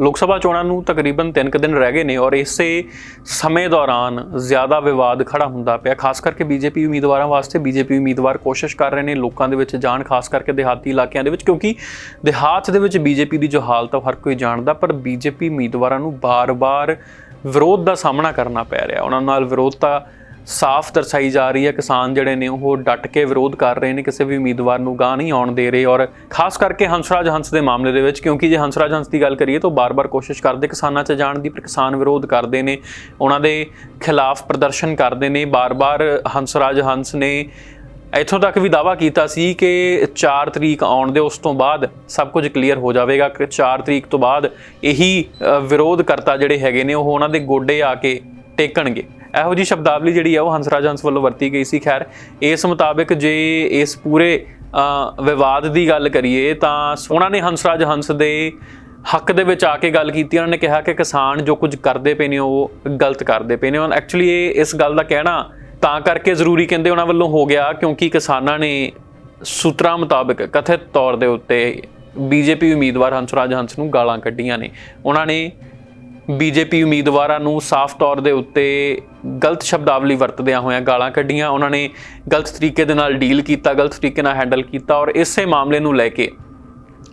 ਲੋਕ ਸਭਾ ਚੋਣਾਂ ਨੂੰ ਤਕਰੀਬਨ 3 ਕੁ ਦਿਨ ਰਹਿ ਗਏ ਨੇ ਔਰ ਇਸੇ ਸਮੇਂ ਦੌਰਾਨ ਜ਼ਿਆਦਾ ਵਿਵਾਦ ਖੜਾ ਹੁੰਦਾ ਪਿਆ, ਖਾਸ ਕਰਕੇ ਬੀਜੇਪੀ ਉਮੀਦਵਾਰਾਂ ਵਾਸਤੇ। ਬੀਜੇਪੀ ਉਮੀਦਵਾਰ ਕੋਸ਼ਿਸ਼ ਕਰ ਰਹੇ ਨੇ ਲੋਕਾਂ ਦੇ ਵਿੱਚ ਜਾਣ, ਖਾਸ ਕਰਕੇ ਦਿਹਾਤੀ ਇਲਾਕਿਆਂ ਦੇ ਵਿੱਚ, ਕਿਉਂਕਿ ਦਿਹਾਤ ਦੇ ਵਿੱਚ ਬੀਜੇਪੀ ਦੀ ਜੋ ਹਾਲਤ ਆ ਹਰ ਕੋਈ ਜਾਣਦਾ, ਪਰ ਬੀਜੇਪੀ ਉਮੀਦਵਾਰਾਂ ਨੂੰ ਬਾਰ-ਬਾਰ ਵਿਰੋਧ ਦਾ ਸਾਹਮਣਾ ਕਰਨਾ ਪੈ ਰਿਹਾ। ਉਹਨਾਂ ਨਾਲ ਵਿਰੋਧਤਾ ਸਾਫ਼ ਦਰਸਾਈ ਜਾ ਰਹੀ ਹੈ। ਕਿਸਾਨ ਜਿਹੜੇ ਨੇ ਉਹ ਡਟ ਕੇ ਵਿਰੋਧ ਕਰ ਰਹੇ ਨੇ, ਕਿਸੇ ਵੀ ਉਮੀਦਵਾਰ ਨੂੰ ਗਾਂ ਨਹੀਂ ਆਉਣ ਦੇ ਰਹੇ ਔਰ ਖਾਸ ਕਰਕੇ ਹੰਸਰਾਜ ਹੰਸ ਦੇ ਮਾਮਲੇ ਦੇ ਵਿੱਚ, ਕਿਉਂਕਿ ਜੇ ਹੰਸਰਾਜ ਹੰਸ ਦੀ ਗੱਲ ਕਰੀਏ ਤਾਂ ਬਾਰ-ਬਾਰ ਕੋਸ਼ਿਸ਼ ਕਰਦੇ ਕਿਸਾਨਾਂ 'ਚ ਜਾਣ ਦੀ, ਪਰ ਕਿਸਾਨ ਵਿਰੋਧ ਕਰਦੇ ਨੇ, ਉਹਨਾਂ ਦੇ ਖਿਲਾਫ ਪ੍ਰਦਰਸ਼ਨ ਕਰਦੇ ਨੇ, ਬਾਰ-ਬਾਰ ਹੰਸਰਾਜ ਹੰਸ ਨੇ ਇੱਥੋਂ ਤੱਕ ਵੀ ਦਾਵਾ ਕੀਤਾ ਸੀ ਕਿ 4 ਤਰੀਕ ਆਉਣ ਦੇ ਉਸ ਤੋਂ ਬਾਅਦ ਸਭ ਕੁਝ ਕਲੀਅਰ ਹੋ ਜਾਵੇਗਾ, ਕਿ 4 ਤਰੀਕ ਤੋਂ ਬਾਅਦ ਇਹੀ ਵਿਰੋਧਕਰਤਾ ਜਿਹੜੇ ਹੈਗੇ ਨੇ, ਉਹ ਉਹਨਾਂ ਦੇ ਗੋਡੇ ਆ ਕੇ ਟੇਕਣਗੇ। ਇਹੋ ਜੀ ਸ਼ਬਦਾਵਲੀ ਜਿਹੜੀ ਆ ਉਹ ਹੰਸਰਾਜ ਹੰਸ ਵੱਲੋਂ ਵਰਤੀ ਗਈ ਸੀ। ਖੈਰ, ਇਸ ਮੁਤਾਬਕ ਜੇ ਇਸ ਪੂਰੇ ਵਿਵਾਦ ਦੀ ਗੱਲ ਕਰੀਏ ਤਾਂ ਉਹਨਾਂ ਨੇ ਹੰਸਰਾਜ ਹੰਸ ਦੇ ਹੱਕ ਦੇ ਵਿੱਚ ਆ ਕੇ ਗੱਲ ਕੀਤੀ। ਉਹਨਾਂ ਨੇ ਕਿਹਾ ਕਿ ਕਿਸਾਨ ਜੋ ਕੁਝ ਕਰਦੇ ਪਏ ਨੇ ਉਹ ਗਲਤ ਕਰਦੇ ਪਏ ਨੇ। ਔਰ ਐਕਚੁਅਲੀ ਇਹ ਇਸ ਗੱਲ ਦਾ ਕਹਿਣਾ ਤਾਂ ਕਰਕੇ ਜ਼ਰੂਰੀ ਕਹਿੰਦੇ ਉਹਨਾਂ ਵੱਲੋਂ ਹੋ ਗਿਆ ਕਿਉਂਕਿ ਕਿਸਾਨਾਂ ਨੇ ਸੂਤਰਾਂ ਮੁਤਾਬਕ ਕਥਿਤ ਤੌਰ ਦੇ ਉੱਤੇ ਬੀਜੇਪੀ ਉਮੀਦਵਾਰ ਹੰਸਰਾਜ ਹੰਸ ਨੂੰ ਗਾਲਾਂ ਕੱਢੀਆਂ ਨੇ। ਉਹਨਾਂ ਨੇ ਬੀਜੇਪੀ ਉਮੀਦਵਾਰਾਂ ਨੂੰ ਸਾਫ਼ ਤੌਰ ਦੇ ਉੱਤੇ ਗਲਤ ਸ਼ਬਦਾਵਲੀ ਵਰਤਦਿਆਂ ਹੋਇਆਂ ਗਾਲਾਂ ਕੱਢੀਆਂ, ਉਹਨਾਂ ਨੇ ਗਲਤ ਤਰੀਕੇ ਦੇ ਨਾਲ ਡੀਲ ਕੀਤਾ, ਗਲਤ ਤਰੀਕੇ ਨਾਲ ਹੈਂਡਲ ਕੀਤਾ ਔਰ ਇਸੇ ਮਾਮਲੇ ਨੂੰ ਲੈ ਕੇ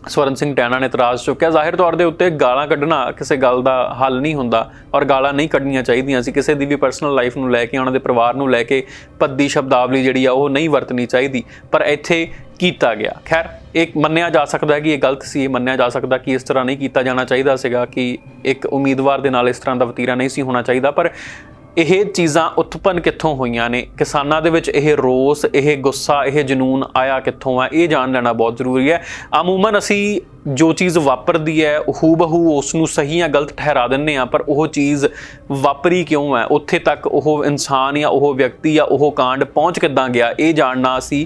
ਸਵਰਨ ਸਿੰਘ ਟੈਣਾ ਨੇ ਇਤਰਾਜ਼ ਚੁੱਕਿਆ, ਜ਼ਾਹਿਰ ਤੌਰ ਦੇ ਉੱਤੇ ਗਾਲਾਂ ਕੱਢਣਾ ਕਿਸੇ ਗੱਲ ਦਾ ਹੱਲ ਨਹੀਂ ਹੁੰਦਾ ਔਰ ਗਾਲਾਂ ਨਹੀਂ ਕੱਢਣੀਆਂ ਚਾਹੀਦੀਆਂ। ਸੀ ਕਿਸੇ ਦੀ ਵੀ ਪਰਸਨਲ ਲਾਈਫ ਨੂੰ ਲੈ ਕੇ, ਉਹਨਾਂ ਦੇ ਪਰਿਵਾਰ ਨੂੰ ਲੈ ਕੇ ਪੱਦੀ ਸ਼ਬਦਾਵਲੀ ਜਿਹੜੀ ਆ, ਉਹ ਨਹੀਂ ਵਰਤਣੀ ਚਾਹੀਦੀ। ਪਰ ਇੱਥੇ ਕੀਤਾ ਗਿਆ। ਖੈਰ, ਇਹ ਮੰਨਿਆ ਜਾ ਸਕਦਾ ਹੈ ਕਿ ਇਹ ਗਲਤ ਸੀ, ਇਹ ਮੰਨਿਆ ਜਾ ਸਕਦਾ ਕਿ ਇਸ ਤਰ੍ਹਾਂ ਨਹੀਂ ਕੀਤਾ ਜਾਣਾ ਚਾਹੀਦਾ ਸੀਗਾ ਕਿ ਇੱਕ ਉਮੀਦਵਾਰ ਦੇ ਨਾਲ ਇਸ ਤਰ੍ਹਾਂ ਦਾ ਵਤੀਰਾ ਨਹੀਂ ਸੀ ਹੋਣਾ ਚਾਹੀਦਾ। ਪਰ ਇਹ ਚੀਜ਼ਾਂ ਉਤਪੰਨ ਕਿੱਥੋਂ ਹੋਈਆਂ ਨੇ? ਕਿਸਾਨਾਂ ਦੇ ਵਿੱਚ ਇਹ ਰੋਸ, ਇਹ ਗੁੱਸਾ, ਇਹ ਜਨੂਨ ਆਇਆ ਕਿੱਥੋਂ ਆ? ਇਹ ਜਾਣ ਲੈਣਾ ਬਹੁਤ ਜ਼ਰੂਰੀ ਹੈ। ਅਮੂਮਨ ਅਸੀਂ ਜੋ ਚੀਜ਼ ਵਾਪਰਦੀ ਹੈ ਹੂ ਬਹੂ ਉਸ ਨੂੰ ਸਹੀ ਜਾਂ ਗਲਤ ਠਹਿਰਾ ਦਿੰਨੇ ਆ ਪਰ ਉਹ ਚੀਜ਼ ਵਾਪਰੀ ਕਿਉਂ ਹੈ? ਉੱਥੇ ਤੱਕ ਉਹ ਇਨਸਾਨ ਜਾਂ ਉਹ ਵਿਅਕਤੀ ਜਾਂ ਉਹ ਕਾਂਡ ਪਹੁੰਚ ਕਿੱਦਾਂ ਗਿਆ? ਇਹ ਜਾਣਨਾ ਅਸੀਂ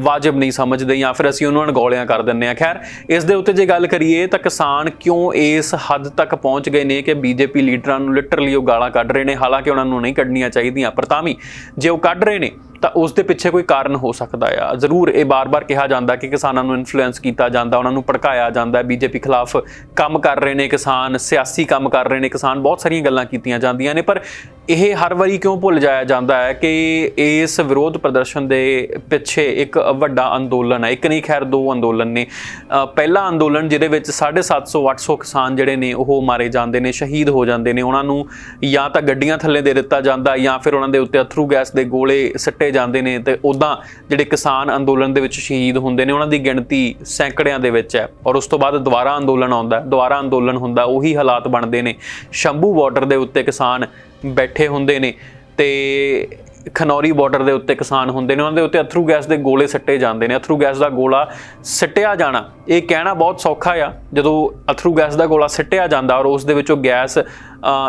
ਵਾਜਬ ਨਹੀਂ ਸਮਝਦੇ ਜਾਂ ਫਿਰ ਅਸੀਂ ਉਹਨਾਂ ਨੂੰ ਗੋਲਿਆਂ ਕਰ ਦਿੰਨੇ ਆ ਖੈਰ, ਇਸ ਦੇ ਉੱਤੇ ਜੇ ਗੱਲ ਕਰੀਏ ਤਾਂ ਕਿਸਾਨ ਕਿਉਂ ਇਸ ਹੱਦ ਤੱਕ ਪਹੁੰਚ ਗਏ ਨੇ ਕਿ ਬੀਜੇਪੀ ਲੀਡਰਾਂ ਨੂੰ ਲਿਟਰਲੀ ਉਹ ਗਾਲਾਂ ਕੱਢ ਰਹੇ ਨੇ? ਹਾਲਾਂਕਿ ਉਹਨਾਂ ਨੂੰ ਨਹੀਂ ਕੱਢਣੀਆਂ ਚਾਹੀਦੀਆਂ, ਪਰ ਤਾਂ ਵੀ ਜੇ ਉਹ ਕੱਢ ਰਹੇ ਨੇ ਤਾਂ ਉਸ ਦੇ ਪਿੱਛੇ ਕੋਈ ਕਾਰਨ ਹੋ ਸਕਦਾ ਆ। ਜ਼ਰੂਰ ਇਹ ਬਾਰ-ਬਾਰ ਕਿਹਾ ਜਾਂਦਾ ਕਿ ਕਿਸਾਨਾਂ ਨੂੰ ਇਨਫਲੂਐਂਸ ਕੀਤਾ ਜਾਂਦਾ, ਉਹਨਾਂ ਨੂੰ ਭੜਕਾਇਆ ਜਾਂਦਾ। ਹੈ ਬੀਜੇਪੀ ਖਿਲਾਫ ਕੰਮ ਕਰ ਰਹੇ ਨੇ ਕਿਸਾਨ, ਸਿਆਸੀ ਕੰਮ ਕਰ ਰਹੇ ਨੇ ਕਿਸਾਨ। ਬਹੁਤ ਸਾਰੀਆਂ ਗੱਲਾਂ ਕੀਤੀਆਂ ਜਾਂਦੀਆਂ ਨੇ, ਪਰ ਇਹ ਹਰ ਵਾਰੀ ਕਿਉਂ ਭੁੱਲ ਜਾਇਆ ਜਾਂਦਾ ਹੈ ਕਿ ਇਸ ਵਿਰੋਧ ਪ੍ਰਦਰਸ਼ਨ ਦੇ ਪਿੱਛੇ ਇੱਕ ਵੱਡਾ ਅੰਦੋਲਨ ਹੈ? ਇੱਕ ਨਹੀਂ ਖੈਰ ਦੋ ਅੰਦੋਲਨ ਨੇ। ਅ, ਪਹਿਲਾ ਅੰਦੋਲਨ ਜਿਹਦੇ ਵਿੱਚ 750 800 ਕਿਸਾਨ ਜਿਹੜੇ ਨੇ ਉਹ ਮਾਰੇ ਜਾਂਦੇ ਨੇ ਸ਼ਹੀਦ ਹੋ ਜਾਂਦੇ ਨੇ। ਉਹਨਾਂ ਨੂੰ ਜਾਂ ਤਾਂ ਗੱਡੀਆਂ ਥੱਲੇ ਦੇ ਦਿੱਤਾ ਜਾਂਦਾ ਜਾਂ ਫਿਰ ਉਹਨਾਂ ਦੇ ਉੱਤੇ ਅਥਰੂ ਗੈਸ ਦੇ ਗੋਲੇ ਸੱਟੇ ਜਾਂਦੇ ਨੇ ਤੇ ਉਦਾਂ ਜਿਹੜੇ ਕਿਸਾਨ ਅੰਦੋਲਨ ਦੇ ਵਿੱਚ ਸ਼ਹੀਦ ਹੁੰਦੇ ਨੇ ਉਹਨਾਂ ਦੀ ਗਿਣਤੀ ਸੈਂਕੜਿਆਂ ਦੇ ਵਿੱਚ ਹੈ। ਔਰ ਉਸ ਤੋਂ ਬਾਅਦ ਦੁਬਾਰਾ ਅੰਦੋਲਨ ਆਉਂਦਾ ਦੁਬਾਰਾ ਅੰਦੋਲਨ ਹੁੰਦਾ ਉਹੀ ਹਾਲਾਤ ਬਣਦੇ ਨੇ। ਸ਼ੰਭੂ ਬਾਰਡਰ ਦੇ ਉੱਤੇ ਕਿਸਾਨ ਬੈਠੇ ਹੁੰਦੇ ਨੇ ਤੇ ਖਨੌਰੀ ਬਾਰਡਰ ਦੇ ਉੱਤੇ ਕਿਸਾਨ ਹੁੰਦੇ ਨੇ, ਉਹਨਾਂ ਦੇ ਉੱਤੇ ਅਥਰੂ ਗੈਸ ਦੇ ਗੋਲੇ ਸੱਟੇ ਜਾਂਦੇ ਨੇ। ਅਥਰੂ ਗੈਸ ਦਾ ਗੋਲਾ ਸੱਟਿਆ ਜਾਣਾ, ਇਹ ਕਹਿਣਾ ਬਹੁਤ ਸੌਖਾ ਆ। ਜਦੋਂ ਅਥਰੂ ਗੈਸ ਦਾ ਗੋਲਾ ਸੱਟਿਆ ਜਾਂਦਾ ਔਰ ਉਸ ਦੇ ਵਿੱਚੋਂ ਗੈਸ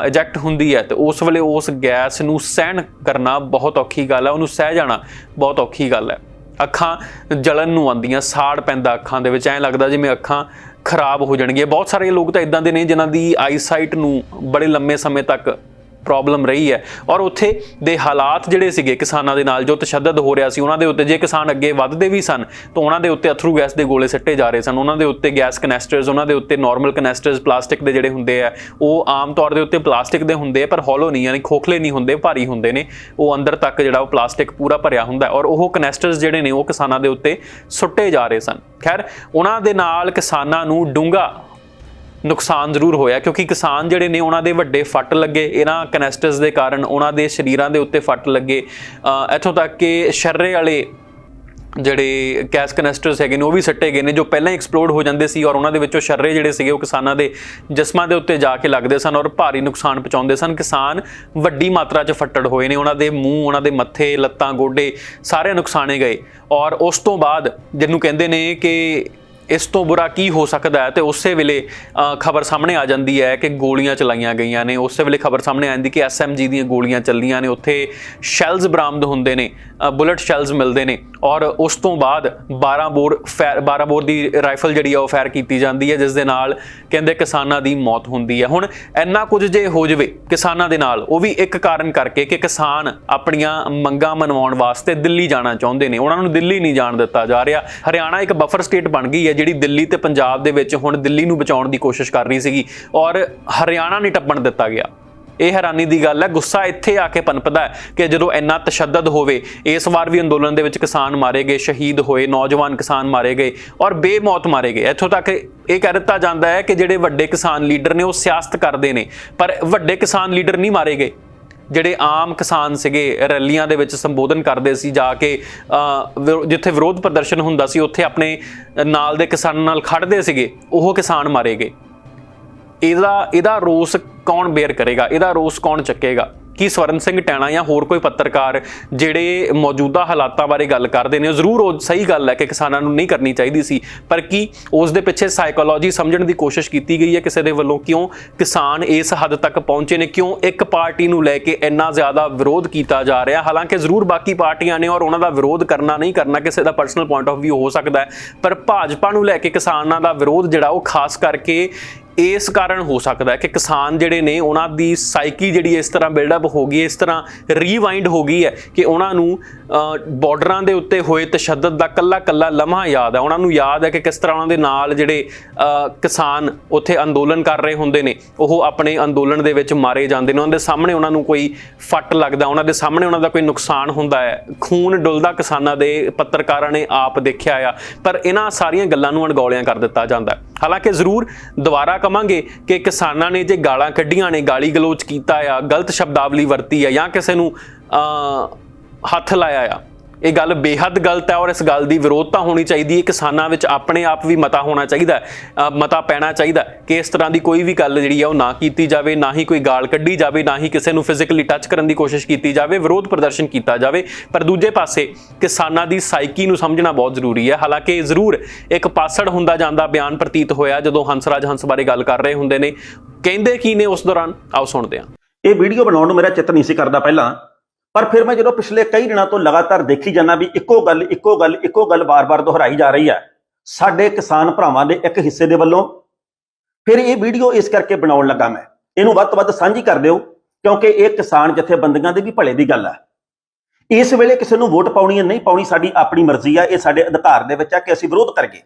ਇਜੈਕਟ ਹੁੰਦੀ ਹੈ, ਤੇ ਉਸ ਵੇਲੇ ਉਸ ਗੈਸ ਨੂੰ ਸਹਿਣ ਕਰਨਾ ਬਹੁਤ ਔਖੀ ਗੱਲ ਹੈ ਉਹਨੂੰ ਸਹਿ ਜਾਣਾ ਬਹੁਤ ਔਖੀ ਗੱਲ ਹੈ। ਅੱਖਾਂ ਜਲਨ ਨੂੰ ਆਉਂਦੀਆਂ, ਸਾੜ ਪੈਂਦਾ ਅੱਖਾਂ ਦੇ ਵਿੱਚ। ਐਂ ਲੱਗਦਾ ਜਿਵੇਂ ਅੱਖਾਂ ਖਰਾਬ ਹੋ ਜਾਣਗੀਆਂ। ਬਹੁਤ ਸਾਰੇ ਲੋਕ ਤਾਂ ਇਦਾਂ ਦੇ ਨੇ ਜਿਨ੍ਹਾਂ ਦੀ ਆਈਸਾਈਟ ਨੂੰ ਬੜੇ ਲੰਮੇ ਸਮੇਂ ਤੱਕ ਪ੍ਰੋਬਲਮ ਰਹੀ ਹੈ। ਔਰ ਉੱਥੇ ਦੇ ਹਾਲਾਤ ਜਿਹੜੇ ਸੀਗੇ ਕਿਸਾਨਾਂ ਦੇ ਨਾਲ ਜੋ ਤਸ਼ੱਦਦ ਹੋ ਰਿਹਾ ਸੀ, ਉਹਨਾਂ ਦੇ ਉੱਤੇ ਜੇ ਕਿਸਾਨ ਅੱਗੇ ਵੱਧਦੇ ਵੀ ਸਨ, ਤਾਂ ਉਹਨਾਂ ਦੇ ਉੱਤੇ ਅਥਰੂ ਗੈਸ ਦੇ ਗੋਲੇ ਸੱਟੇ ਜਾ ਰਹੇ ਸਨ। ਉਹਨਾਂ ਦੇ ਉੱਤੇ ਗੈਸ ਕਨੈਸਟਰਸ ਉਹਨਾਂ ਦੇ ਉੱਤੇ ਨਾਰਮਲ ਕਨੈਸਟਰਸ ਪਲਾਸਟਿਕ ਦੇ ਜਿਹੜੇ ਹੁੰਦੇ ਆ, ਉਹ ਆਮ ਤੌਰ ਦੇ ਉੱਤੇ ਪਲਾਸਟਿਕ ਦੇ ਹੁੰਦੇ ਆ, ਪਰ ਹੌਲੋ ਨਹੀਂ, ਯਾਨੀ ਖੋਖਲੇ ਨਹੀਂ ਹੁੰਦੇ, ਭਾਰੀ ਹੁੰਦੇ ਨੇ। ਉਹ ਅੰਦਰ ਤੱਕ ਜਿਹੜਾ ਉਹ ਪਲਾਸਟਿਕ ਪੂਰਾ ਭਰਿਆ ਹੁੰਦਾ ਔਰ ਉਹ ਕਨੈਸਟਰਸ ਜਿਹੜੇ ਨੇ, ਉਹ ਕਿਸਾਨਾਂ ਦੇ ਉੱਤੇ ਸੁੱਟੇ ਜਾ ਰਹੇ ਸਨ। ਖੈਰ, ਉਹਨਾਂ ਦੇ ਨਾਲ ਕਿਸਾਨਾਂ ਨੂੰ ਡੂੰਘਾ ਨੁਕਸਾਨ ਜ਼ਰੂਰ ਹੋਇਆ, ਕਿਉਂਕਿ ਕਿਸਾਨ ਜਿਹੜੇ ਨੇ ਉਹਨਾਂ ਦੇ ਵੱਡੇ ਫੱਟ ਲੱਗੇ, ਇਹਨਾਂ ਕਨੈਸਟਰਸ ਦੇ ਕਾਰਨ ਉਹਨਾਂ ਦੇ ਸਰੀਰਾਂ ਦੇ ਉੱਤੇ ਫੱਟ ਲੱਗੇ। ਇੱਥੋਂ ਤੱਕ ਕਿ ਸ਼ਰਰੇ ਵਾਲੇ ਜਿਹੜੇ ਗੈਸ ਕਨੈਸਟਰਸ ਹੈਗੇ ਨੇ, ਉਹ ਵੀ ਸੱਟੇ ਗਏ ਨੇ, ਜੋ ਪਹਿਲਾਂ ਹੀ ਐਕਸਪਲੋਡ ਹੋ ਜਾਂਦੇ ਸੀ ਔਰ ਉਹਨਾਂ ਦੇ ਵਿੱਚੋਂ ਸ਼ਰਰੇ ਜਿਹੜੇ ਸੀਗੇ, ਉਹ ਕਿਸਾਨਾਂ ਦੇ ਜਿਸਮਾਂ ਦੇ ਉੱਤੇ ਜਾ ਕੇ ਲੱਗਦੇ ਸਨ ਔਰ ਭਾਰੀ ਨੁਕਸਾਨ ਪਹੁੰਚਾਉਂਦੇ ਸਨ। ਕਿਸਾਨ ਵੱਡੀ ਮਾਤਰਾ 'ਚ ਫੱਟੜ ਹੋਏ ਨੇ, ਉਹਨਾਂ ਦੇ ਮੂੰਹ, ਉਹਨਾਂ ਦੇ ਮੱਥੇ, ਲੱਤਾਂ, ਗੋਡੇ ਸਾਰੇ ਨੁਕਸਾਨੇ ਗਏ। ਔਰ ਉਸ ਤੋਂ ਬਾਅਦ ਜਿਹਨੂੰ ਕਹਿੰਦੇ ਨੇ ਕਿ ਇਸ ਤੋਂ ਬੁਰਾ ਕੀ ਹੋ ਸਕਦਾ ਹੈ? ਤੇ ਉਸੇ ਵੇਲੇ ਖਬਰ ਸਾਹਮਣੇ ਆ ਜਾਂਦੀ ਹੈ ਕਿ ਗੋਲੀਆਂ ਚਲਾਈਆਂ ਗਈਆਂ ਨੇ। ਉਸੇ ਵੇਲੇ ਖਬਰ ਸਾਹਮਣੇ ਆ ਜਾਂਦੀ ਕਿ ਐਸਐਮਜੀ ਦੀਆਂ ਗੋਲੀਆਂ ਚੱਲੀਆਂ ਨੇ। ਉੱਥੇ ਸ਼ੈਲਸ ਬਰਾਮਦ ਹੁੰਦੇ ਨੇ ਬੁਲਟ ਸ਼ੈਲਸ ਮਿਲਦੇ ਨੇ ਔਰ ਉਸ ਤੋਂ ਬਾਅਦ 12 ਬੋਰ ਫਾਇਰ 12 ਬੋਰ ਦੀ ਰਾਈਫਲ ਜਿਹੜੀ ਆ ਉਹ ਫਾਇਰ ਕੀਤੀ ਜਾਂਦੀ ਹੈ, ਜਿਸ ਦੇ ਨਾਲ ਕਹਿੰਦੇ ਕਿਸਾਨਾਂ ਦੀ ਮੌਤ ਹੁੰਦੀ ਹੈ। ਹੁਣ ਇੰਨਾ ਕੁਝ ਜੇ ਹੋ ਜਵੇ ਕਿਸਾਨਾਂ ਦੇ ਨਾਲ, ਉਹ ਵੀ ਇੱਕ ਕਾਰਨ ਕਰਕੇ ਕਿ ਕਿਸਾਨ ਆਪਣੀਆਂ ਮੰਗਾਂ ਮਨਵਾਉਣ ਵਾਸਤੇ ਦਿੱਲੀ ਜਾਣਾ ਚਾਹੁੰਦੇ ਨੇ। ਉਹਨਾਂ ਨੂੰ ਦਿੱਲੀ ਨਹੀਂ ਜਾਣ ਦਿੱਤਾ ਜਾ ਰਿਹਾ। ਹਰਿਆਣਾ ਇੱਕ ਬਫਰ ਸਟੇਟ ਬਣ ਗਈ ਹੈ ਜਿਹੜੀ ਦਿੱਲੀ ਤੇ ਪੰਜਾਬ ਦੇ ਵਿੱਚ ਹੁਣ ਦਿੱਲੀ ਨੂੰ ਬਚਾਉਣ ਦੀ ਕੋਸ਼ਿਸ਼ ਕਰ ਰਹੀ ਸੀਗੀ ਔਰ ਹਰਿਆਣਾ ਨਹੀਂ ਟੱਪਣ ਦਿੱਤਾ ਗਿਆ। ਇਹ ਹੈਰਾਨੀ ਦੀ ਗੱਲ ਹੈ, ਗੁੱਸਾ ਇੱਥੇ ਆ ਕੇ ਪਨਪਦਾ ਹੈ ਕਿ ਜਦੋਂ ਇੰਨਾ ਤਸ਼ੱਦਦ ਹੋਵੇ, ਇਸ ਵਾਰ ਵੀ ਅੰਦੋਲਨ ਦੇ ਵਿੱਚ ਕਿਸਾਨ ਮਾਰੇ ਗਏ, ਸ਼ਹੀਦ ਹੋਏ, ਨੌਜਵਾਨ ਕਿਸਾਨ ਮਾਰੇ ਗਏ ਔਰ ਬੇਮੌਤ ਮਾਰੇ ਗਏ। ਇੱਥੋਂ ਤੱਕ ਇਹ ਕਹਿ ਦਿੱਤਾ ਜਾਂਦਾ ਹੈ ਕਿ ਜਿਹੜੇ ਵੱਡੇ ਕਿਸਾਨ ਲੀਡਰ ਨੇ ਉਹ ਸਿਆਸਤ ਕਰਦੇ ਨੇ, ਪਰ ਵੱਡੇ ਕਿਸਾਨ ਲੀਡਰ ਨਹੀਂ ਮਾਰੇ ਗਏ। ਜਿਹੜੇ ਆਮ ਕਿਸਾਨ ਸੀਗੇ, ਰੈਲੀਆਂ ਦੇ ਵਿੱਚ ਸੰਬੋਧਨ ਕਰਦੇ ਸੀ, ਜਾ ਕੇ ਵਿਰੋ- ਜਿੱਥੇ ਵਿਰੋਧ ਪ੍ਰਦਰਸ਼ਨ ਹੁੰਦਾ ਸੀ, ਉੱਥੇ ਆਪਣੇ ਨਾਲ ਦੇ ਕਿਸਾਨਾਂ ਨਾਲ ਖੜਦੇ ਸੀਗੇ, ਉਹ ਕਿਸਾਨ ਮਾਰੇ ਗਏ। ਇਹਦਾ ਇਹਦਾ ਰੋਸ ਕੌਣ ਬੇਅਰ ਕਰੇਗਾ? ਇਹਦਾ ਰੋਸ ਕੌਣ ਚੱਕੇਗਾ? ਕਿ ਸਵਰਨ ਸਿੰਘ ਟੈਣਾ ਜਾਂ ਹੋਰ ਕੋਈ ਪੱਤਰਕਾਰ ਜਿਹੜੇ ਮੌਜੂਦਾ ਹਾਲਾਤਾਂ ਬਾਰੇ ਗੱਲ ਕਰਦੇ ਨੇ, ਉਹ ਜ਼ਰੂਰ ਉਹ ਸਹੀ ਗੱਲ ਹੈ ਕਿ ਕਿਸਾਨਾਂ ਨੂੰ ਨਹੀਂ ਕਰਨੀ ਚਾਹੀਦੀ ਸੀ। ਪਰ ਕੀ ਉਸ ਦੇ ਪਿੱਛੇ ਸਾਈਕੋਲੋਜੀ ਸਮਝਣ ਦੀ ਕੋਸ਼ਿਸ਼ ਕੀਤੀ ਗਈ ਹੈ ਕਿਸੇ ਦੇ ਵੱਲੋਂ? ਕਿਉਂ ਕਿਸਾਨ ਇਸ ਹੱਦ ਤੱਕ ਪਹੁੰਚੇ ਨੇ? ਕਿਉਂ ਇੱਕ ਪਾਰਟੀ ਨੂੰ ਲੈ ਕੇ ਇੰਨਾ ਜ਼ਿਆਦਾ ਵਿਰੋਧ ਕੀਤਾ ਜਾ ਰਿਹਾ? ਹਾਲਾਂਕਿ ਜ਼ਰੂਰ ਬਾਕੀ ਪਾਰਟੀਆਂ ਨੇ ਔਰ ਉਹਨਾਂ ਦਾ ਵਿਰੋਧ ਕਰਨਾ ਨਹੀਂ ਕਰਨਾ, ਕਿਸੇ ਦਾ ਪਰਸਨਲ ਪੁਆਇੰਟ ਆਫ View ਹੋ ਸਕਦਾ ਹੈ। ਪਰ ਭਾਜਪਾ ਨੂੰ ਲੈ ਕੇ ਕਿਸਾਨਾਂ ਦਾ ਵਿਰੋਧ ਜਿਹੜਾ ਉਹ ਖਾਸ ਕਰਕੇ ਇਸ ਕਾਰਨ ਹੋ ਸਕਦਾ ਹੈ ਕਿ ਕਿਸਾਨ ਜਿਹੜੇ ਨੇ ਉਹਨਾਂ ਦੀ ਸਾਈਕੀ ਜਿਹੜੀ ਇਸ ਤਰ੍ਹਾਂ ਬਿਲਡਅਪ ਹੋ ਗਈ ਇਸ ਤਰ੍ਹਾਂ ਰੀਵਾਈਂਡ ਹੋ ਗਈ ਹੈ ਕਿ ਉਹਨਾਂ ਨੂੰ ਬਾਰਡਰਾਂ ਦੇ ਉੱਤੇ ਹੋਏ ਤਸ਼ੱਦਦ ਦਾ ਕੱਲਾ ਕੱਲਾ ਲਮਹਾ ਯਾਦ ਹੈ। ਉਹਨਾਂ ਨੂੰ ਯਾਦ ਹੈ ਕਿ ਕਿਸ ਤਰ੍ਹਾਂ ਉਹਨਾਂ ਦੇ ਨਾਲ ਜਿਹੜੇ ਕਿਸਾਨ ਉੱਥੇ ਅੰਦੋਲਨ ਕਰ ਰਹੇ ਹੁੰਦੇ ਨੇ, ਉਹ ਆਪਣੇ ਅੰਦੋਲਨ ਦੇ ਵਿੱਚ ਮਾਰੇ ਜਾਂਦੇ ਨੇ। ਉਹਨਾਂ ਦੇ ਸਾਹਮਣੇ ਉਹਨਾਂ ਨੂੰ ਕੋਈ ਫੱਟ ਲੱਗਦਾ, ਉਹਨਾਂ ਦੇ ਸਾਹਮਣੇ ਉਹਨਾਂ ਦਾ ਕੋਈ ਨੁਕਸਾਨ ਹੁੰਦਾ ਹੈ। ਖੂਨ ਡੁੱਲਦਾ ਕਿਸਾਨਾਂ ਦੇ ਪੱਤਰਕਾਰਾਂ ਨੇ ਆਪ ਦੇਖਿਆ ਆ, ਪਰ ਇਹਨਾਂ ਸਾਰੀਆਂ ਗੱਲਾਂ ਨੂੰ ਅਣਗੌਲਿਆਂ ਕਰ ਦਿੱਤਾ ਜਾਂਦਾ ਹੈ। ਹਾਲਾਂਕਿ ਜ਼ਰੂਰ ਦੁਬਾਰਾ ਕਵਾਂਗੇ ਕਿ ਕਿਸਾਨਾਂ ਨੇ ਜੇ ਗਾਲਾਂ ਕੱਢੀਆਂ ਨੇ ਗਾਲੀ ਗਲੋਚ ਕੀਤਾ ਆ ਗਲਤ ਸ਼ਬਦਾਵਲੀ ਵਰਤੀ ਆ ਜਾਂ ਕਿਸੇ ਨੂੰ ਅ, ਹੱਥ ਲਾਇਆ ਆ। ਇਹ ਗੱਲ ਬੇਹੱਦ ਗਲਤ ਹੈ ਔਰ ਇਸ ਗੱਲ ਦੀ ਵਿਰੋਧਤਾ ਹੋਣੀ ਚਾਹੀਦੀ ਹੈ। ਕਿਸਾਨਾਂ ਵਿੱਚ ਆਪਣੇ ਆਪ ਵੀ ਮਤਾ ਹੋਣਾ ਚਾਹੀਦਾ ਮਤਾ ਪੈਣਾ ਚਾਹੀਦਾ ਕਿ ਇਸ ਤਰ੍ਹਾਂ ਦੀ ਕੋਈ ਵੀ ਗੱਲ ਜਿਹੜੀ ਹੈ ਉਹ ਨਾ ਕੀਤੀ ਜਾਵੇ, ਨਾ ਹੀ ਕੋਈ ਗਾਲ ਕੱਢੀ ਜਾਵੇ, ਨਾ ਹੀ ਕਿਸੇ ਨੂੰ ਫਿਜ਼ੀਕਲੀ ਟੱਚ ਕਰਨ ਦੀ ਕੋਸ਼ਿਸ਼ ਕੀਤੀ ਜਾਵੇ, ਵਿਰੋਧ ਪ੍ਰਦਰਸ਼ਨ ਕੀਤਾ ਜਾਵੇ। ਪਰ ਦੂਜੇ ਪਾਸੇ ਕਿਸਾਨਾਂ ਦੀ ਸਾਈਕੀ ਨੂੰ ਸਮਝਣਾ ਬਹੁਤ ਜ਼ਰੂਰੀ ਹੈ। ਹਾਲਾਂਕਿ ਜ਼ਰੂਰ ਇੱਕ ਪਾਸੜ ਹੁੰਦਾ ਜਾਂਦਾ ਬਿਆਨ ਪ੍ਰਤੀਤ ਹੋਇਆ ਜਦੋਂ ਹੰਸਰਾਜ ਹੰਸ ਬਾਰੇ ਗੱਲ ਕਰ ਰਹੇ ਹੁੰਦੇ ਨੇ। ਕਹਿੰਦੇ ਕੀ ਨੇ ਉਸ ਦੌਰਾਨ? ਆਓ ਸੁਣਦੇ ਹਾਂ। ਇਹ ਵੀਡੀਓ ਬਣਾਉਣ ਨੂੰ ਮੇਰਾ ਚਿੱਤ ਨਹੀਂ ਸੀ ਕਰਦਾ ਪਹਿਲਾਂ। ਪਰ ਫਿਰ ਮੈਂ ਜਦੋਂ ਪਿਛਲੇ ਕਈ ਦਿਨਾਂ ਤੋਂ ਲਗਾਤਾਰ ਦੇਖੀ ਜਾਂਦਾ ਵੀ ਇੱਕੋ ਗੱਲ ਇੱਕੋ ਗੱਲ ਇੱਕੋ ਗੱਲ ਵਾਰ ਵਾਰ ਦੁਹਰਾਈ ਜਾ ਰਹੀ ਹੈ, ਸਾਡੇ ਕਿਸਾਨ ਭਰਾਵਾਂ ਦੇ ਇੱਕ ਹਿੱਸੇ ਦੇ ਵੱਲੋਂ ਫਿਰ ਇਹ ਵੀਡੀਓ ਇਸ ਕਰਕੇ ਬਣਾਉਣ ਲੱਗਾ ਮੈਂ। ਇਹਨੂੰ ਵੱਧ ਤੋਂ ਵੱਧ ਸਾਂਝੀ ਕਰ ਦਿਓ, ਕਿਉਂਕਿ ਇਹ ਕਿਸਾਨ ਜਥੇਬੰਦੀਆਂ ਦੇ ਵੀ ਭਲੇ ਦੀ ਗੱਲ ਹੈ। ਇਸ ਵੇਲੇ ਕਿਸੇ ਨੂੰ ਵੋਟ ਪਾਉਣੀ ਹੈ, ਨਹੀਂ ਪਾਉਣੀ, ਸਾਡੀ ਆਪਣੀ ਮਰਜ਼ੀ ਆ ਇਹ ਸਾਡੇ ਅਧਿਕਾਰ ਦੇ ਵਿੱਚ ਆ ਕਿ ਅਸੀਂ ਵਿਰੋਧ ਕਰੀਏ।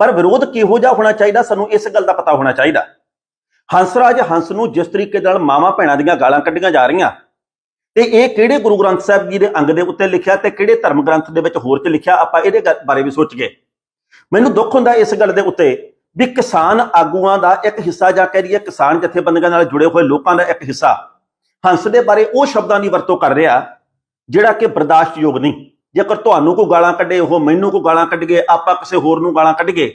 ਪਰ ਵਿਰੋਧ ਕਿਹੋ ਜਿਹਾ ਹੋਣਾ ਚਾਹੀਦਾ, ਸਾਨੂੰ ਇਸ ਗੱਲ ਦਾ ਪਤਾ ਹੋਣਾ ਚਾਹੀਦਾ। ਹੰਸਰਾਜ ਹੰਸ ਨੂੰ ਜਿਸ ਤਰੀਕੇ ਨਾਲ ਮਾਵਾਂ ਭੈਣਾਂ ਦੀਆਂ ਗਾਲਾਂ ਕੱਢੀਆਂ ਜਾ ਰਹੀਆਂ ਤੇ ਇਹ ਕਿਹੜੇ ਗੁਰੂ ਗ੍ਰੰਥ ਸਾਹਿਬ ਜੀ ਦੇ ਅੰਗ ਦੇ ਉੱਤੇ ਲਿਖਿਆ ਤੇ ਕਿਹੜੇ ਧਰਮ ਗ੍ਰੰਥ ਦੇ ਵਿੱਚ ਹੋਰ ਚ ਲਿਖਿਆ? ਆਪਾਂ ਇਹਦੇ ਗੱਲ ਬਾਰੇ ਵੀ ਸੋਚੀਏ ਮੈਨੂੰ ਦੁੱਖ ਹੁੰਦਾ ਇਸ ਗੱਲ ਦੇ ਉੱਤੇ ਵੀ ਕਿਸਾਨ ਆਗੂਆਂ ਦਾ ਇੱਕ ਹਿੱਸਾ ਜਾਂ ਕਹਿ ਲਈਏ ਕਿਸਾਨ ਜਥੇਬੰਦੀਆਂ ਨਾਲ ਜੁੜੇ ਹੋਏ ਲੋਕਾਂ ਦਾ ਇੱਕ ਹਿੱਸਾ। ਹੰਸ ਦੇ ਬਾਰੇ ਉਹ ਸ਼ਬਦਾਂ ਦੀ ਵਰਤੋਂ ਕਰ ਰਿਹਾ ਜਿਹੜਾ ਕਿ ਬਰਦਾਸ਼ਤਯੋਗ ਨਹੀਂ। ਜੇਕਰ ਤੁਹਾਨੂੰ ਕੋਈ ਗਾਲਾਂ ਕੱਢੇ, ਉਹ ਮੈਨੂੰ ਕੋਈ ਗਾਲਾਂ ਕੱਢ ਗਏ, ਆਪਾਂ ਕਿਸੇ ਹੋਰ ਨੂੰ ਗਾਲਾਂ ਕੱਢ ਗਏ,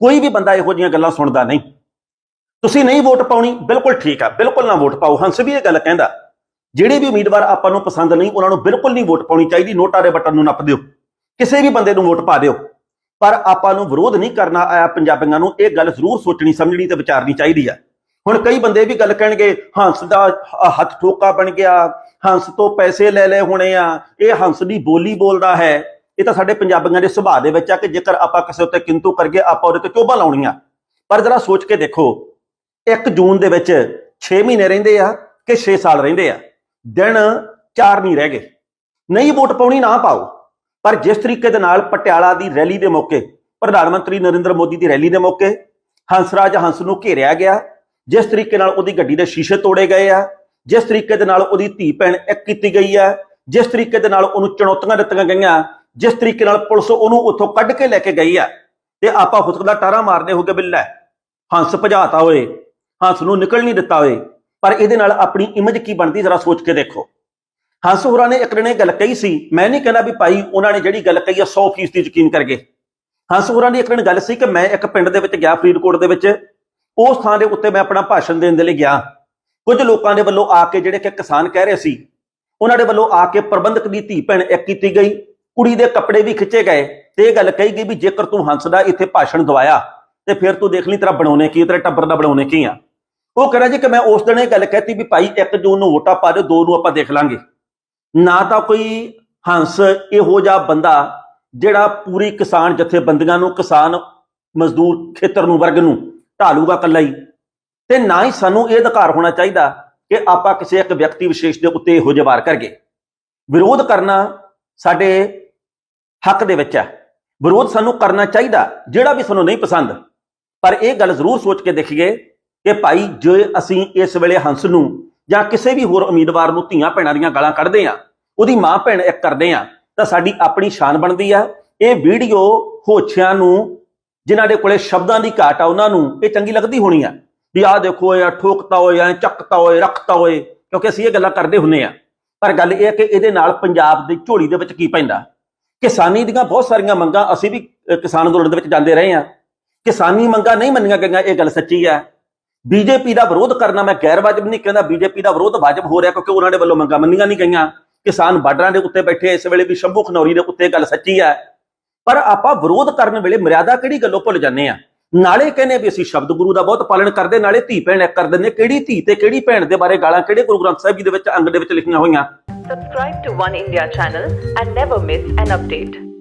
ਕੋਈ ਵੀ ਬੰਦਾ ਇਹੋ ਜਿਹੀਆਂ ਗੱਲਾਂ ਸੁਣਦਾ ਨਹੀਂ। ਤੁਸੀਂ ਨਹੀਂ ਵੋਟ ਪਾਉਣੀ, ਬਿਲਕੁਲ ਠੀਕ ਆ, ਬਿਲਕੁਲ ਨਾ ਵੋਟ ਪਾਓ। ਹੰਸ ਵੀ ਇਹ ਗੱਲ ਕਹਿੰਦਾ ਜਿਹੜੇ ਵੀ ਉਮੀਦਵਾਰ ਆਪਾਂ ਨੂੰ ਪਸੰਦ ਨਹੀਂ, ਉਹਨਾਂ ਨੂੰ ਬਿਲਕੁਲ ਨਹੀਂ ਵੋਟ ਪਾਉਣੀ ਚਾਹੀਦੀ। ਨੋਟਾਂ ਦੇ ਬਟਨ ਨੂੰ ਨੱਪ ਦਿਓ। ਕਿਸੇ ਵੀ ਬੰਦੇ ਨੂੰ ਵੋਟ ਪਾ ਦਿਓ। ਪਰ ਆਪਾਂ ਨੂੰ ਵਿਰੋਧ ਨਹੀਂ ਕਰਨਾ ਆਇਆ ਪੰਜਾਬੀਆਂ ਨੂੰ। ਇਹ ਗੱਲ ਜ਼ਰੂਰ ਸੋਚਣੀ, ਸਮਝਣੀ ਤੇ ਵਿਚਾਰਨੀ ਚਾਹੀਦੀ ਆ। ਹੁਣ ਕਈ ਬੰਦੇ ਵੀ ਗੱਲ ਕਹਿਣਗੇ, ਹੰਸ ਦਾ ਹੱਥ ਠੋਕਾ ਬਣ ਗਿਆ, ਹੰਸ ਤੋਂ ਪੈਸੇ ਲੈ ਲਏ ਹੋਣੇ ਆ। ਇਹ ਹੰਸ ਦੀ ਬੋਲੀ ਬੋਲਦਾ ਹੈ। ਇਹ ਤਾਂ ਸਾਡੇ ਪੰਜਾਬੀਆਂ ਦੇ ਸੁਭਾਅ ਦੇ ਵਿੱਚ ਆ ਕਿ ਜੇਕਰ ਆਪਾਂ ਕਿਸੇ ਉੱਤੇ ਕਿੰਤੂ ਕਰਗੇ ਆਪਾਂ ਉਹਦੇ ਤੇ ਚੋਭਾਂ ਲਾਉਣੀਆਂ। ਪਰ ਜਰਾ ਸੋਚ ਕੇ ਦੇਖੋ 1 ਜੂਨ ਦੇ ਵਿੱਚ 6 ਮਹੀਨੇ ਰਹਿੰਦੇ ਆ ਕਿ 6 ਸਾਲ ਰਹਿੰਦੇ ਆ? ਦਿਨ 4 ਨਹੀਂ ਰਹਿ ਗਏ। ਨਹੀਂ ਵੋਟ ਪਾਉਣੀ ਨਾ ਪਾਓ। ਪਰ ਜਿਸ ਤਰੀਕੇ ਦੇ ਨਾਲ ਪਟਿਆਲਾ ਦੀ ਰੈਲੀ ਦੇ ਮੌਕੇ, ਪ੍ਰਧਾਨ ਮੰਤਰੀ ਨਰਿੰਦਰ ਮੋਦੀ ਦੀ ਰੈਲੀ ਦੇ ਮੌਕੇ, ਹੰਸਰਾਜ ਹੰਸ ਨੂੰ ਘੇਰਿਆ ਗਿਆ। ਜਿਸ ਤਰੀਕੇ ਨਾਲ ਉਹਦੀ ਗੱਡੀ ਦੇ ਸ਼ੀਸ਼ੇ ਤੋੜੇ ਗਏ ਆ, ਜਿਸ ਤਰੀਕੇ ਦੇ ਨਾਲ ਉਹਦੀ ਧੀ ਭੈਣ ਇੱਕ ਕੀਤੀ ਗਈ ਆ, ਜਿਸ ਤਰੀਕੇ ਦੇ ਨਾਲ ਉਹਨੂੰ ਚੁਣੌਤੀਆਂ ਦਿੱਤੀਆਂ ਗਈਆਂ, ਜਿਸ ਤਰੀਕੇ ਨਾਲ ਪੁਲਿਸ ਉਹਨੂੰ ਉੱਥੋਂ ਕੱਢ ਕੇ ਲੈ ਕੇ ਗਈ ਆ। ਤੇ ਆਪਾਂ ਹੁਸਕ ਦਾ ਟਾਰਾ ਮਾਰਦੇ ਹੋਗੇ ਬਿੱਲਾ। ਹੰਸ ਭਜਾਤਾ ਹੋਏ, ਹੰਸ ਨੂੰ ਨਿਕਲ ਨਹੀਂ ਦਿੱਤਾ ਹੋਏ। ਪਰ ਇਹਦੇ ਨਾਲ ਆਪਣੀ ਇਮੇਜ ਕੀ ਬਣਦੀ ਜ਼ਰਾ ਸੋਚ ਕੇ ਦੇਖੋ। ਹੰਸ ਹੋਰਾਂ ਨੇ ਇੱਕ ਦਿਨ ਇਹ ਗੱਲ ਕਹੀ ਸੀ, ਮੈਂ ਨਹੀਂ ਕਹਿੰਦਾ ਵੀ ਭਾਈ ਉਹਨਾਂ ਨੇ ਜਿਹੜੀ ਗੱਲ ਕਹੀ ਆ 100% ਦੀ ਯਕੀਨ ਕਰ ਗਏ। ਹੰਸ ਹੋਰਾਂ ਦੀ ਇੱਕ ਦਿਨ ਗੱਲ ਸੀ ਕਿ ਮੈਂ ਇੱਕ ਪਿੰਡ ਦੇ ਵਿੱਚ ਗਿਆ, ਫਰੀਦਕੋਟ ਦੇ ਵਿੱਚ। ਉਸ ਥਾਂ ਦੇ ਉੱਤੇ ਮੈਂ ਆਪਣਾ ਭਾਸ਼ਣ ਦੇਣ ਦੇ ਲਈ ਗਿਆ। ਕੁਝ ਲੋਕਾਂ ਦੇ ਵੱਲੋਂ ਆ ਕੇ ਜਿਹੜੇ ਕਿ ਕਿਸਾਨ ਕਹਿ ਰਹੇ ਸੀ, ਉਹਨਾਂ ਦੇ ਵੱਲੋਂ ਆ ਕੇ ਪ੍ਰਬੰਧਕ ਦੀ ਧੀ ਭੈਣ ਇੱਕ ਕੀਤੀ ਗਈ। ਕੁੜੀ ਦੇ ਕੱਪੜੇ ਵੀ ਖਿੱਚੇ ਗਏ ਤੇ ਇਹ ਗੱਲ ਕਹੀ ਗਈ ਵੀ ਜੇਕਰ ਤੂੰ ਹੰਸ ਦਾ ਇੱਥੇ ਭਾਸ਼ਣ ਦਵਾਇਆ, ਤੇ ਫਿਰ ਤੂੰ ਦੇਖ ਲਈ ਤੇਰਾ ਬਣਾਉਣੇ ਕੀ ਤੇਰੇ ਟੱਬਰ ਦਾ ਬਣਾਉਣੇ ਕੀ ਆ। ਉਹ ਕਹਿੰਦਾ ਜੀ ਕਿ ਮੈਂ ਉਸ ਦਿਨ ਇਹ ਗੱਲ ਕਹਿਤੀ ਵੀ ਭਾਈ 1 ਜੂਨ ਨੂੰ ਵੋਟਾਂ ਪਾ ਦਿਓ 2 ਨੂੰ ਆਪਾਂ ਦੇਖ ਲਾਂਗੇ। ਨਾ ਤਾਂ ਕੋਈ ਹੰਸ ਇਹੋ ਜਿਹਾ ਬੰਦਾ ਜਿਹੜਾ ਪੂਰੀ ਕਿਸਾਨ ਜਥੇਬੰਦੀਆਂ ਨੂੰ, ਕਿਸਾਨ ਮਜ਼ਦੂਰ ਖੇਤਰ ਨੂੰ ਵਰਗ ਨੂੰ ਢਾਲੂਗਾ ਇਕੱਲਾ ਹੀ। ਤੇ ਨਾ ਹੀ ਸਾਨੂੰ ਇਹ ਅਧਿਕਾਰ ਹੋਣਾ ਚਾਹੀਦਾ ਕਿ ਆਪਾਂ ਕਿਸੇ ਇੱਕ ਵਿਅਕਤੀ ਵਿਸ਼ੇਸ਼ ਦੇ ਉੱਤੇ ਇਹੋ ਜਿਹੇ ਵਾਰ ਕਰਗੇ ਵਿਰੋਧ ਕਰਨਾ ਸਾਡੇ ਹੱਕ ਦੇ ਵਿੱਚ ਹੈ ਵਿਰੋਧ ਸਾਨੂੰ ਕਰਨਾ ਚਾਹੀਦਾ, ਜਿਹੜਾ ਵੀ ਸਾਨੂੰ ਨਹੀਂ ਪਸੰਦ। ਪਰ ਇਹ ਗੱਲ ਜ਼ਰੂਰ ਸੋਚ ਕੇ ਦੇਖੀਏ ਕਿ ਭਾਈ ਜੇ ਅਸੀਂ ਇਸ ਵੇਲੇ ਹੰਸ ਨੂੰ ਜਾਂ ਕਿਸੇ ਵੀ ਹੋਰ ਉਮੀਦਵਾਰ ਨੂੰ ਧੀਆਂ ਭੈਣਾਂ ਦੀਆਂ ਗਾਲਾਂ ਕੱਢਦੇ ਆ ਉਹਦੀ ਮਾਂ ਭੈਣ ਇੱਕ ਕਰਦੇ ਆ ਤਾਂ ਸਾਡੀ ਆਪਣੀ ਸ਼ਾਨ ਬਣਦੀ ਆ। ਇਹ ਵੀਡੀਓ ਹੋਛਿਆਂ ਨੂੰ, ਜਿਨ੍ਹਾਂ ਦੇ ਕੋਲੇ ਸ਼ਬਦਾਂ ਦੀ ਘਾਟ ਆ, ਉਹਨਾਂ ਨੂੰ ਇਹ ਚੰਗੀ ਲੱਗਦੀ ਹੋਣੀ ਆ ਵੀ ਆਹ ਦੇਖੋ, ਇਹ ਠੋਕਤਾ ਹੋਏ ਐ ਚੱਕਤਾ ਹੋਏ, ਰੱਖਤਾ ਹੋਏ, ਕਿਉਂਕਿ ਅਸੀਂ ਇਹ ਗੱਲਾਂ ਕਰਦੇ ਹੁੰਨੇ ਆ ਪਰ ਗੱਲ ਇਹ ਹੈ ਕਿ ਇਹਦੇ ਨਾਲ ਪੰਜਾਬ ਦੀ ਝੋਲੀ ਦੇ ਵਿੱਚ ਕੀ ਪੈਂਦਾ? ਕਿਸਾਨੀ ਦੀਆਂ ਬਹੁਤ ਸਾਰੀਆਂ ਮੰਗਾਂ ਅਸੀਂ ਵੀ ਕਿਸਾਨ ਅੰਦੋਲਨ ਦੇ ਵਿੱਚ ਜਾਂਦੇ ਰਹੇ ਆ ਕਿਸਾਨੀ ਮੰਗਾਂ ਨਹੀਂ ਮੰਨੀਆਂ ਗਈਆਂ, ਇਹ ਗੱਲ ਸੱਚੀ ਹੈ। ਬੀਜੇਪੀ ਦਾ ਵਿਰੋਧ ਕਰਨਾ, ਮੈਂ ਗੈਰ ਵਾਜਬ ਨਹੀਂ ਕਹਿੰਦਾ, ਬੀਜੇਪੀ ਦਾ ਵਿਰੋਧ ਵਾਜਬ ਹੋ ਰਿਹਾ ਕਿਉਂਕਿ ਉਹਨਾਂ ਦੇ ਵੱਲੋਂ ਮੰਗਾਂ ਮੰਨੀਆਂ ਨਹੀਂ ਗਈਆਂ। ਕਿਸਾਨ ਬਾਰਡਰਾਂ ਦੇ ਉੱਤੇ ਬੈਠੇ, ਇਸ ਵੇਲੇ ਵੀ ਸ਼ੰਭੂ ਖਨੌਰੀ ਦੇ ਉੱਤੇ ਗੱਲ ਸੱਚੀ ਹੈ। ਪਰ ਆਪਾਂ ਵਿਰੋਧ ਕਰਨ ਵੇਲੇ ਮਰਿਆਦਾ ਕਿਹੜੀ ਗੱਲੋਂ ਭੁੱਲ ਜਾਂਦੇ ਆ ਨਾਲੇ ਕਹਿੰਦੇ ਵੀ ਅਸੀਂ ਸ਼ਬਦ ਗੁਰੂ ਦਾ ਬਹੁਤ ਪਾਲਣ ਕਰਦੇ, ਨਾਲੇ ਧੀ ਭੈਣ ਇੱਕ ਕਰ ਦਿੰਦੇ ਕਿਹੜੀ ਧੀ ਤੇ ਕਿਹੜੀ ਭੈਣ ਦੇ ਬਾਰੇ ਗਾਲਾਂ ਕਿਹੜੇ ਗੁਰੂ ਗ੍ਰੰਥ ਸਾਹਿਬ ਜੀ ਦੇ ਵਿੱਚ ਅੰਗ ਦੇ ਵਿੱਚ ਲਿਖੀਆਂ ਹੋਈਆਂ? Subscribe to One India channel and never miss an update.